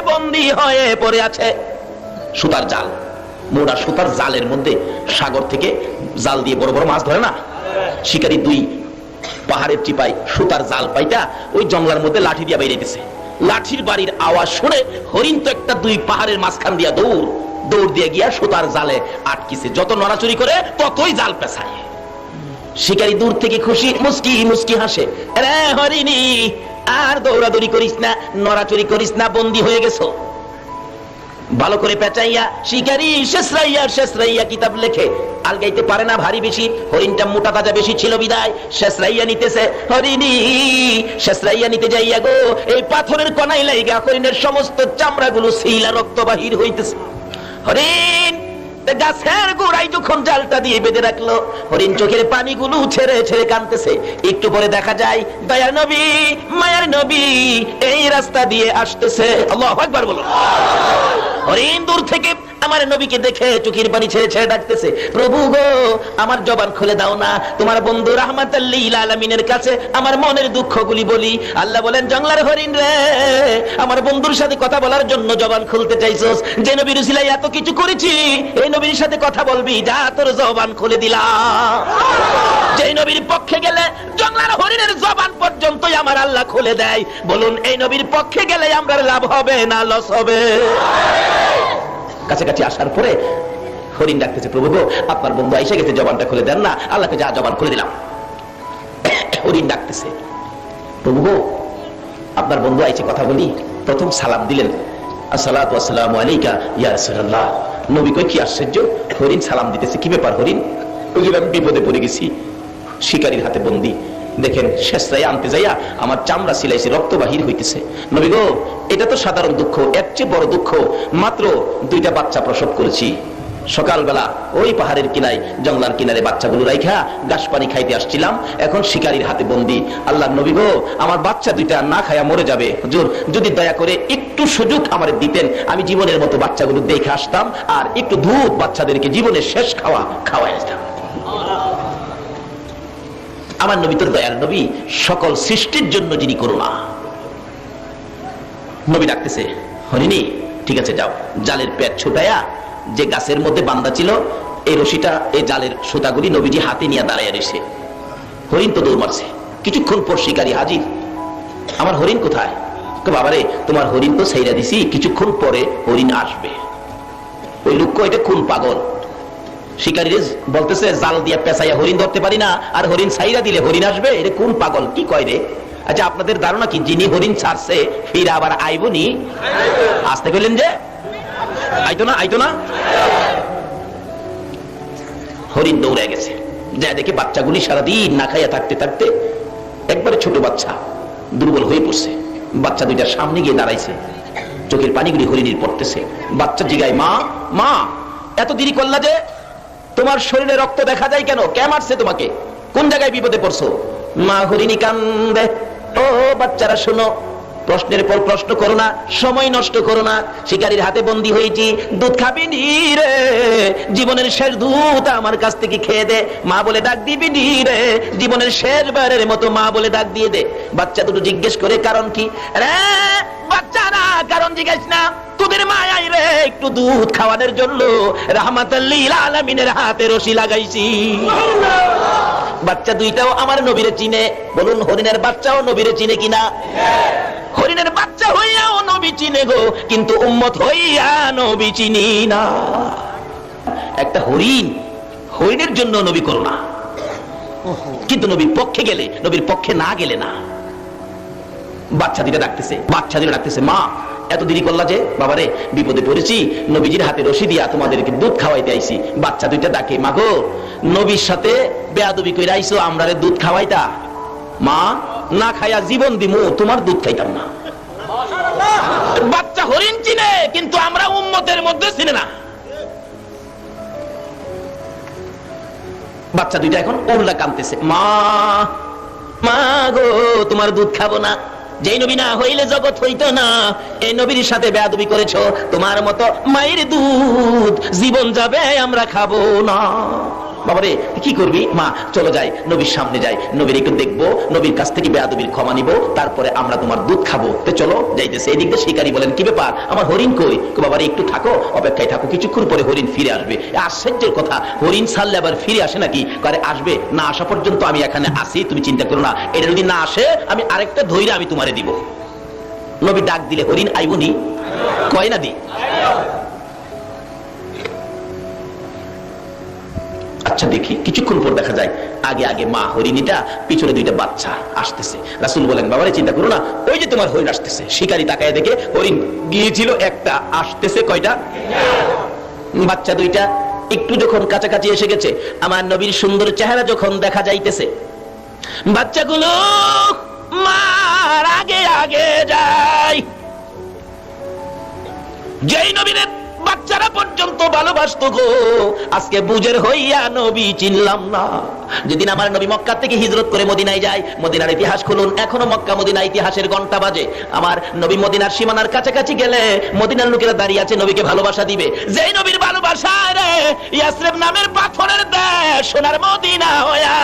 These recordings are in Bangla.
বন্দী হয়ে পড়ে আছে। সুতার জাল। মোড়া সুতার জালের মধ্যে সাগর থেকে জাল দিয়ে বড় বড় মাছ ধরে না? শিকারী দুই পাহাড়ের চিপায় সুতার জাল পাইটা ওই জঙ্গলার মধ্যে লাঠি দিয়া বাইরে দিছে লাঠির বাড়ির আওয়াজ শুনে হরিণ তো একটা দুই পাহাড়ের মাঝখান দিয়া দৌড় দৌড় দিয়ে গিয়া সুতার জালে আটকিছে। যত নড়াচুরি করে ততই জাল পেছায়। শিকারী দূর থেকে খুশি মুস্কি মুস্কি হাসে। রে হরিণী আর দৌড়াদৌড়ি করিস না নড়াচুরি করিস না, বন্দি হয়ে গেছো। ভালো করে পেঁচাইয়া, শিকারি, শেষরাইয়া শেষরাইয়া কিতাব লেখে। আলগাইতে পারে না ভারী বেশি, হরিণটা মোটা তাজা বেশি ছিল বিদায়। শেষরাইয়া নিতেছে, হরিণী, শেষরাইয়া নিতে যাইয়া গো, এই পাথরের কনাই লাইগা হরিণের সমস্ত চামড়াগুলো শিলা রক্ত বাহির হইতেছে। হরিণ গাছের গোড়ায় যখন জালটা দিয়ে বেঁধে রাখল, হরিণ চোখের পানিগুলো ছেড়ে ছেড়ে কানতেছে একটু পরে দেখা যায় দয়ার নবী, মায়ের নবী এই রাস্তা দিয়ে আসতেছে। আল্লাহ একবার বলো হরিণ দূর থেকে আমার নবীকে দেখে চোখের পানি ছেড়ে ছেড়ে ডাকতেছে, প্রভু গো, আমার জবান খুলে দাও না। তোমার বন্ধু রাহমাতাল্লিল আলামিনের কাছে আমার মনের দুঃখগুলি বলি। আল্লাহ বলেন জঙ্গলার হরিণ রে, আমার বন্ধুর সাথে কথা বলার জন্য জবান খুলতে চাইছস। যে নবীর উসিলাই এত কিছু করেছি, এই নবীর সাথে কথা বলবি, যা তোর জবান খুলে দিলাম যে নবীর পক্ষে গেলে জঙ্গলার হরিণের জবান পর্যন্তই আমার আল্লাহ খুলে দেয়। বলুন, এই নবীর পক্ষে গেলে আমরা লাভ হবে না, লস হবে? কাছাকাছি আসার পরে হরিণ ডাকতেছে, প্রভু গো, আপনার বন্ধু এসে গেছে, জবানটা খুলে দেন না, আল্লাহকে যা জবান খুলে দিলাম। হরিণ ডাকতেছে, প্রভু গো, আপনার বন্ধু আইছে, কথা বলি। প্রথম সালাম দিলেন আসসালামু আলাইকা ইয়া নবী কই, কি আশ্চর্য, হরিণ সালাম দিতেছে, কি ব্যাপার হরিণ? আমি বিপদে পড়ে গেছি, শিকারীর হাতে বন্দি। দেখেন শেষরাই আনতে যাইয়া আমার চামড়া সিলাইছে, রক্ত বাহির হইতেছে। নবী গো, এটা তো সাধারণ দুঃখ, এর চেয়ে বড় দুঃখ। মাত্র দুইটা বাচ্চা প্রসব করেছি। সকালবেলা ওই পাহাড়ের কিনায়, জঙ্গলার কিনারে বাচ্চাগুলো রাইখা গাছ পানি খাইতে আসছিলাম। এখন শিকারীর হাতে বন্দি। আল্লাহ নবী গো, আমার বাচ্চা দুইটা না খায়া মরে যাবে। হুজুর, যদি দয়া করে একটু সুযোগ আমার দিতেন, আমি জীবনের মতো বাচ্চাগুলো দেখে আসতাম আর একটু দুধ বাচ্চাদেরকে জীবনের শেষ খাওয়া খাওয়াই আসতাম আমার নবী তোর দয়ার নবী, সকল সৃষ্টির জন্য যিনি করুণা। নবী ডাকতেছে, হরিণী, ঠিক আছে, যাও। জালের পেট ছোটায়া যে গাছের মধ্যে বান্দা ছিল, এই রশিটা, এই জালের সুতাগুলি নবীজি হাতে নিয়ে দাঁড়াইয়া রয়েছে হরিণ তো দৌড় মারছে। কিছুক্ষণ পর শিকারী হাজির। আমার হরিণ কোথায়? বাবারে, তোমার হরিণ তো সেইরা দিছি, কিছুক্ষণ পরে হরিণ আসবে। ওই লোক এটা কোন পাগল? শিকারী বলতেছে, জাল দিয়া পেঁচাইয়া হরিণ ধরতে পারি না, আর হরিণ সাইরা দিলে হরিণ আসবে? এটা কোন পাগল? কি কয় রে? আচ্ছা আপনাদের ধারণা কি? যিনি হরিণ ছাড়ছে, ফিরে আবার আইবনি আসতে কইলেন যে, আইতো না আইতো না? হরিণ দৌড়ে গেছে। যা দেখে বাচ্চাগুলি সারাদিন না খাইয়া থাকতে থাকতে একবারে ছোট বাচ্চা দুর্বল হয়ে পড়ছে। বাচ্চা দুইটার সামনে গিয়ে দাঁড়াইছে। চোখের পানিগুলি হরিণীর পড়তেছে। বাচ্চা জিগায়, মা মা, এত দেরি করলা যে তোমার শরীরে রক্ত দেখা যায় কেন? কে মারছে তোমাকে? কোন জায়গায় বিপদে পড়ছো? মা হরিণী কান্দে। ও বাচ্চারা, শোনো, প্রশ্নের পর প্রশ্ন করো না, সময় নষ্ট করো না। শিকারীর হাতে বন্দি হয়েছি, দুধ খাবি নি রে? জীবনের শেষ দুধ আমার কাছ থেকে খেয়ে দে। মা বলে ডাক দিবি নি রে? জীবনের শেষ বারের মতো মা বলে ডাক দিয়ে দে। বাচ্চা দুটো জিজ্ঞেস করে, কারণ কি? রে বাচ্চারা কারণ জিজ্ঞেস না, তোদের মায়াই রে, একটু দুধ খাওয়ানোর জন্য রাহমাতাল্লিল আলামিনের হাতে রশি লাগাইছি। বাচ্চা দুইটাও আমার নবীরে চিনে, বলুন হরিণের বাচ্চাও নবীরে চিনে কিনা? হরিণের বাচ্চা হইয়াও নবী চিনে গো, কিন্তু উম্মত হইয়া নবী চিনি না। একটা হরিণ, হরিণের জন্য নবী করো না। কিন্তু নবীর পক্ষে গেলে, নবীর পক্ষে না গেলে না। বাচ্চা দিটা ডাকতেছে বাচ্চা দিটা ডাকতেছে, মা, এত দেরি করলা যে? বাবারে, বিপদে পড়েছি, নবীজির হাতে রশি দিয়া তোমাদেরকে দুধ খাওয়াইতে আইছি, বাচ্চা দুইটা ডাকে, মাগো, নবীর সাথে বেয়াদবি কইরা আইছো, আমরারে দুধ খাওয়াইতা? মা, না খাইয়া জীবন দিমু, তোমার দুধ খাইতাম না। বাচ্চা হরিণ চিনে, কিন্তু আমরা উম্মতের মধ্যে চিনে না। বাচ্চা দুইটা এখন ওরলা কানতেছে, মা মা গো, তোমার দুধ খাব না। যেই নবী না হইলে জগৎ হইতো না। এই নবীর সাথে বেয়াদবি করেছ। তোমার মতো মায়ের দুধ জীবন যাবে, আমরা খাব না। বাবারে, কি করবি? মা, চলো যাই, নবীর সামনে যাই। নবীর একটু দেখব, নবীর কাছ থেকে বেয়াদবির ক্ষমা নিব, তারপরে আমরা তোমার দুধ খাব। তো চলো, যাইতেছে। এদিক দিয়ে শিকারী বলেন, কি ব্যাপার? আমার হরিণ কই? বাবারে, একটু থাকো, অপেক্ষায় থাকো, কিছুক্ষণ পরে হরিণ ফিরে আসবে। আশ্চর্যের কথা, হরিণ ছাড়লে আবার ফিরে আসে নাকি? করে আসবে। না আসা পর্যন্ত আমি এখানে আসি, তুমি চিন্তা করো না। এটা যদি না আসে, আমি আরেকটা ধৈর্য আমি তোমারে দিব। নবী ডাক দিলে, হরিণ আইবনি কয় না দি? আচ্ছা দেখি। কিছুক্ষণ পর দেখা যায়, আগে আগে মা হরিণীটা, পিছনে দুইটা বাচ্চা আসতেছে। রাসুল বলেন, বাবারে, চিন্তা করো না, ওই যে তোমার হরিণ আসতেছে। শিকারি তাকায় দেখে, হরিণ গিয়েছিল, একটা আসতেছে, কয়টা? বাচ্চা দুইটা, একটু যখন কাছাকাছি এসে গেছে, আমার নবীর সুন্দর চেহারা যখন দেখা যাইতেছে, বাচ্চাগুলো মার আগে আগে যায়। যেই নবীনের বাচ্চারা পর্যন্ত ভালোবাসতো গো। আজকে বুঝের হইয়া নবী চিনলাম না। যেদিন আমার নবী মক্কা থেকে হিজরত করে মদিনায় যায়, মদিনার ইতিহাস খুলুন। এখনও মক্কা মদিনা ইতিহাসের ঘণ্টা বাজে। আমার নবী মদিনার সীমানার কাছাকাছি গেলে মদিনার লোকেরা দাঁড়িয়ে আছে, নবীকে ভালোবাসা দিবে। যেই নবীর ভালোবাসা রে, ইয়াসরেব নামের পাথরের দেশ সোনার মদিনা হইয়া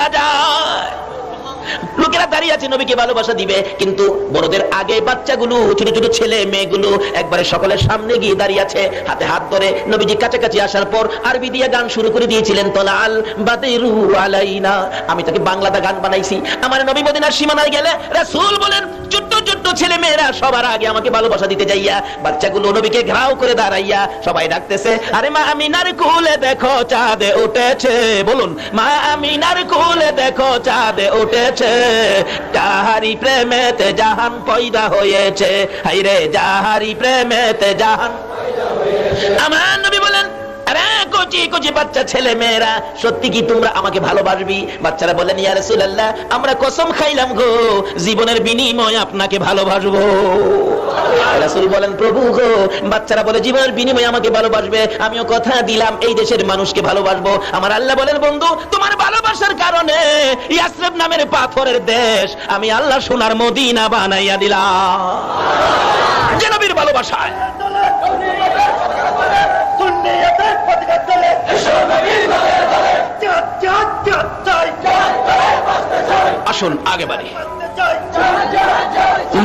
আছে, নবীকে ভালোবাসা দিবে। কিন্তু বড়দের আগে বাচ্চাগুলো, ছোট ছোট ছেলে মেয়েগুলো একবারে সকলের সামনে গিয়ে দাঁড়িয়ে আছে। হাতে হাত ধরে নবীজি কাছাকাছি আসার পর আরবি দিয়ে গান শুরু করে দিয়েছিলেন তলাল বাদেরু আলাইনা। আমি তাকে বাংলাতে গান বানাইছি। আমার নবী মদিনার সীমানায় গেলে রাসূল বলেন, ছোট্ট ছোট্ট ছেলে মেয়েরা সবার আগে আমাকে ভালোবাসা দিতে যাইয়া, বাচ্চাগুলো নবীকে ঘাও করে দাঁড়াইয়া সবাই ডাকতেছে, আরে মা আমিনার কুলে দেখো, চাঁদে উঠেছে। বলুন, মা আমিনার কুলে দেখো, চাঁদে উঠেছে। যাহারি প্রেমেতে জাহান পয়দা হয়েছে হাইরে যাহারি প্রেমেতে জাহান আমার নবী বলেন আমিও কথা দিলাম, এই দেশের মানুষকে ভালোবাসবো। আমার আল্লাহ বলেন, বন্ধু, তোমার ভালোবাসার কারণে ইয়াসরিব নামের পাথরের দেশ আমি আল্লাহ সোনার মদিনা বানাইয়া দিলাম। ভালোবাসায়। আসুন, আগে বাড়ি।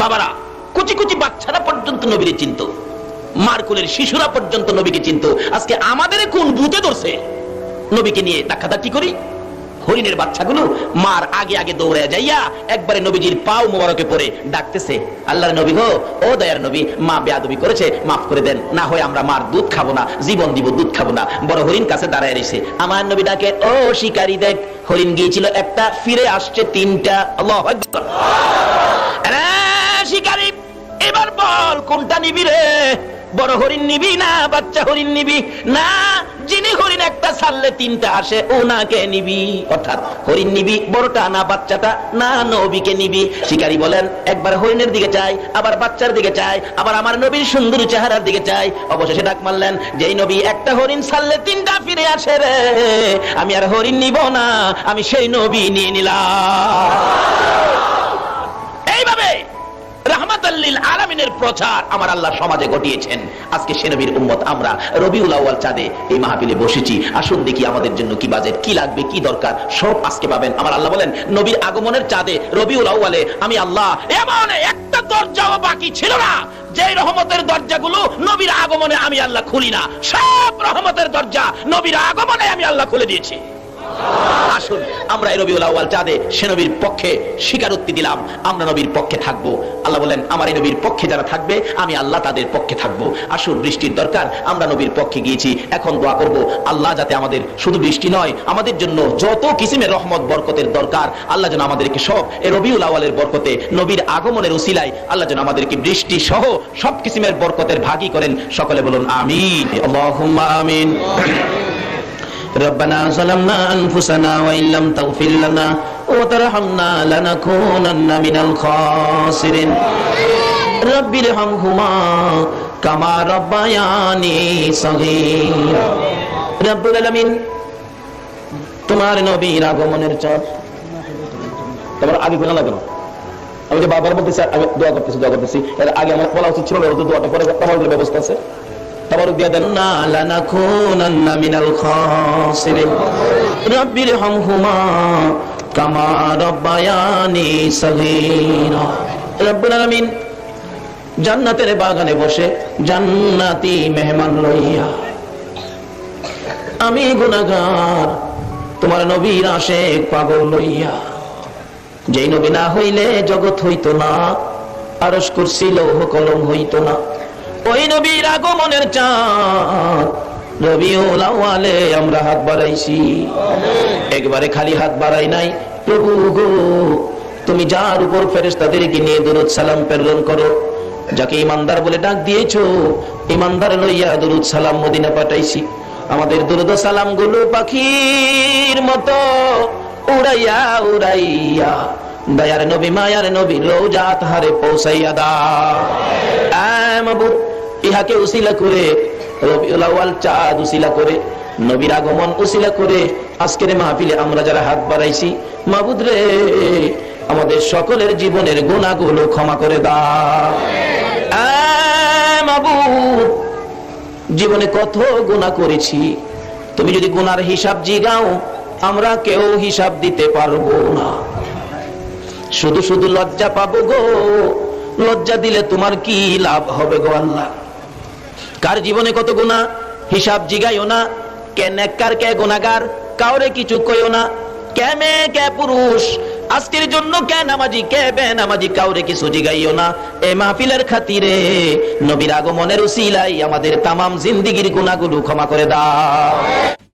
বাবারা, কুচি কুচি বাচ্চারা পর্যন্ত নবীরে চিন্ত। মারকুলের শিশুরা পর্যন্ত নবীকে চিন্ত। আজকে আমাদের কোন ভূতে ধরছে? নবীকে নিয়ে ধাক্কাধাক্কি করি? হরিণের বাচ্চাগুলো মার আগে আগে দৌড়ে যাইয়া একবারে নবীজির পাও মোবারকে পড়ে ডাকতেছে। আল্লাহর নবী গো, ও দয়ার নবী, মা বেয়াদবি করেছে, মাফ করে দেন। না হয় আমরা মার দুধ খাব না, জীবন দিব, দুধ খাব না। বড় হরিণ কাছে দাঁড়ায় রয়েছে আমার নবী ডাকে, ও শিকারী দেখ। হরিণ গিয়েছিল একটা, ফিরে আসছে তিনটা। আল্লাহ শিকারী, এবার বল কোনটা নিবি রে? বড় হরিণ নিবি না, বাচ্চা হরিণ নিবি? না যিনি হরিণ একটা ছাড়লে তিনটা আসে ওনাকে নিবি। অর্থাৎ হরিণ নিবি, বড়টা না, বাচ্চাটা না, নবীকে নিবি। শিকারী বলেন, একবার হরিণের দিকে চাই, আবার বাচ্চার দিকে চাই, আবার আমার নবীর সুন্দর চেহারার দিকে চাই। অবশেষে ডাক মারলেন, যেই নবী একটা হরিণ ছাড়লে তিনটা ফিরে আসে রে। আমি আর হরিণ নিব না, আমি সেই নবী নিয়ে নিলাম। আলামিনের প্রচার আমার আল্লাহ সমাজে ঘটিয়েছেন। আজকে সে নবীর উম্মত আমরা রবিউল চাঁদে এই বসেছি। আসুন দেখি আমাদের জন্য কি বাজেট কি লাগবে, কি দরকার, সব আজকে পাবেন। আমার আল্লাহ বলেন, নবীর আগমনের চাঁদে রবিউল আমি আল্লাহ এমন একটা দরজাও বাকি ছিল না যে রহমতের দরজাগুলো নবীর আগমনে আমি আল্লাহ খুলি না। সব রহমতের দরজা নবীর আগমনে আমি আল্লাহ খুলে দিয়েছি। আসুন, আমরা এই রবিউল আউয়াল চাঁদে সে নবীর পক্ষে স্বীকারোক্তি দিলাম। আমরা নবীর পক্ষে থাকব। আল্লাহ বলেন, আমার এই নবীর পক্ষে যারা থাকবে, আমি আল্লাহ তাদের পক্ষে থাকব। আসুন, বৃষ্টির দরকার, আমরা নবীর পক্ষে গিয়েছি। এখন দোয়া করব, আল্লাহ যাতে আমাদের শুধু বৃষ্টি নয়, আমাদের জন্য যত কিসিমের রহমত, বরকতের দরকার, আল্লাহ যেন আমাদেরকে সব এই রবিউল আউয়ালের বরকতে, নবীর আগমনের উসিলায়, আল্লাহ যেন আমাদেরকে বৃষ্টি সহ সব কিসিমের বরকতের ভাগী করেন। সকলে বলুন, আমিন। আমিন। ربنا ظلمنا أنفسنا وإن لم تغفر لنا وترحمنا لنكونن من الخاسرين رب ارحمهما كما ربياني صغير رب العالمين তোমার নবীর আগমনের চাঁদ তোমার আগে কোনা লাগলো আমি যে বারবার বলতেছি আমি দোয়া করতেছি দোয়া করতেছি এর আগে আমার বলা উচিত ছিল না ওদের দোয়াটা পরে আমার ব্যবস্থা আছে দেন, না, লানাকুনান্না মিনাল খাসিরিন। রাব্বির হামহুমা কামা আলামিন জান্নাতের বাগানে বসে জান্নাতি মেহমান লইয়া, আমি গুনাহগার, তোমার নবীর আসে পাগল লইয়া, যেই নবী না হইলে জগৎ হইতো না আরস কুরসি, লৌহ কলম হইতো না। ওই নবীর আগমনের চাঁদ। আমরা হাত বাড়াইছি। একবারে খালি হাত বাড়াই নাই। প্রভু গো, তুমি যার উপর ফেরেশতাদেরকে নিয়ে দরুদ সালাম প্রেরণ করো, যাকে ইমানদার বলে ডাক দিয়েছ, ইমানদার লইয়া দরুদ সালাম মদিনা পাঠাইছি। আমাদের দরুদ সালামগুলো পাখির মতো উড়াইয়া উড়াইয়া, দয়ার নবী, মায়ার নবী রোজাত হারে পৌঁছাইয়া দা ইহাকে উসিলা করে, রবিউল চাঁদ উসিলা করে, নবীর আগমন উসিলা করে, আজকের মাহফিলে আমরা যারা হাত বাড়াইছি, মাবুদ রে, আমাদের সকলের জীবনের গুণাগুলো ক্ষমা করে দাও। জীবনে কত গুণা করেছি, তুমি যদি গুনার হিসাব জিগাও, আমরা কেউ হিসাব দিতে পারব না। শুধু শুধু লজ্জা পাবো গো, লজ্জা দিলে তোমার কি লাভ হবে গো আল্লাহ? কার জীবনে কত গুণা হিসাব জিগাইও না। কে নেককার, কে গুণাগার কাউরে কিছু কইও না। কে মেয়ে, কে পুরুষ, আজকের জন্য কে নামাজি, কে বে নামাজি কাউরে কিছু জিগাইও না। এ মাহফিলের খাতিরে নবীর আগমনের উসিলাই আমাদের তামাম জিন্দিগির গুণাগুলো ক্ষমা করে দাও।